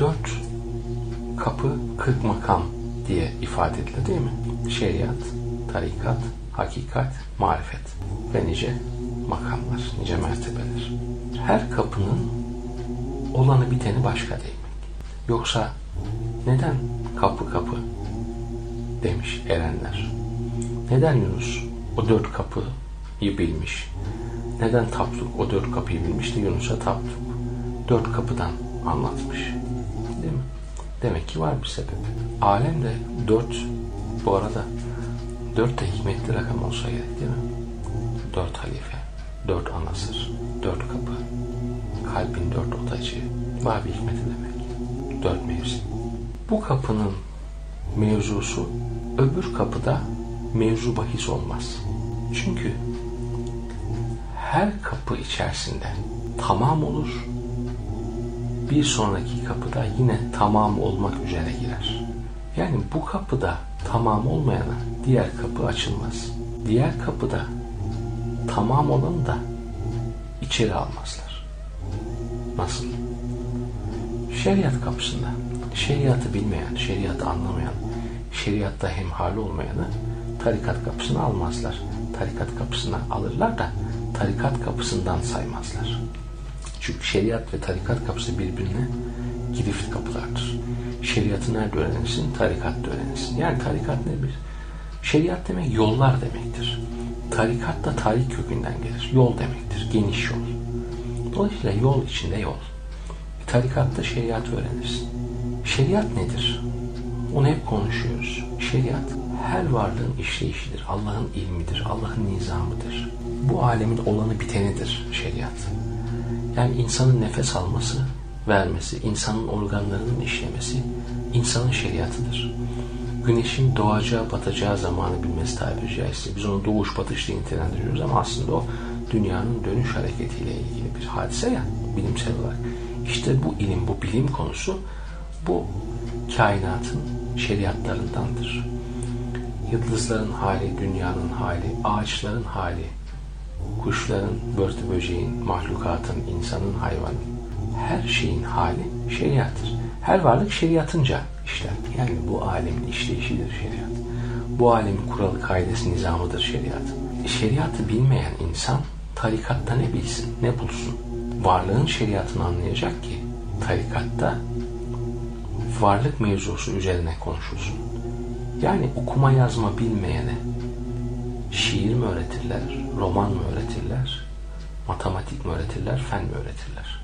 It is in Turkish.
dört kapı kırk makam diye ifade edilir değil mi? Şeriat, tarikat, hakikat, marifet ve nice makamlar, nice mertebeler. Her kapının olanı biteni başka mi? Yoksa neden kapı kapı demiş erenler? Neden Yunus o dört kapıyı bilmiş? Neden Tapduk o dört kapıyı bilmiş de Yunus'a Tapduk dört kapıdan anlatmış? Değil mi? Demek ki var bir sebep. Alem de dört, bu arada dört de hikmetli rakam olsa gerek değil mi? Dört halife, dört anasır, dört kapı, kalbin dört odacı, var bir hikmeti demek. Dört mevsim. Bu kapının mevzusu öbür kapıda mevzu bahis olmaz. Çünkü her kapı içerisinde tamam olur, bir sonraki kapıda yine tamam olmak üzere girer. Yani bu kapıda tamam olmayana diğer kapı açılmaz. Diğer kapıda tamam olanı da içeri almazlar. Nasıl? Şeriat kapısında şeriatı bilmeyen, şeriatı anlamayan, şeriatta hemhal olmayanı tarikat kapısına almazlar. Tarikat kapısına alırlar da tarikat kapısından saymazlar. Çünkü şeriat ve tarikat kapısı birbirine girift kapılardır. Şeriatı nerede öğrenirsin? Tarikatta öğrenirsin. Yani tarikat nedir? Şeriat demek yollar demektir. Tarikat da tarik kökünden gelir. Yol demektir. Geniş yol. Dolayısıyla yol içinde yol. Tarikatta şeriat öğrenirsin. Şeriat nedir? Onu hep konuşuyoruz. Şeriat her varlığın işleyişidir. Allah'ın ilmidir. Allah'ın nizamıdır. Bu alemin olanı bitenidir şeriat. Yani insanın nefes alması, vermesi, insanın organlarının işlemesi insanın şeriatıdır. Güneşin doğacağı, batacağı zamanı bilmesi tabiri caizse. Biz onu doğuş batış diye nitelendiriyoruz ama aslında o dünyanın dönüş hareketiyle ilgili bir hadise ya bilimsel olarak. İşte bu ilim, bu bilim konusu bu kainatın şeriatlarındandır. Yıldızların hali, dünyanın hali, ağaçların hali, kuşların, börtü böceğin, mahlukatın, insanın, hayvanın, her şeyin hali şeriattır. Her varlık şeriatınca işler. Yani bu alemin işleyişidir şeriat. Bu alemin kuralı, kaidesi, nizamıdır şeriat. Şeriatı bilmeyen insan tarikatta ne bilsin, ne bulsun? Varlığın şeriatını anlayacak ki tarikatta varlık mevzusu üzerine konuşulsun. Yani okuma yazma bilmeyene şiir mi öğretirler, roman mı öğretirler, matematik mi öğretirler, fen mi öğretirler?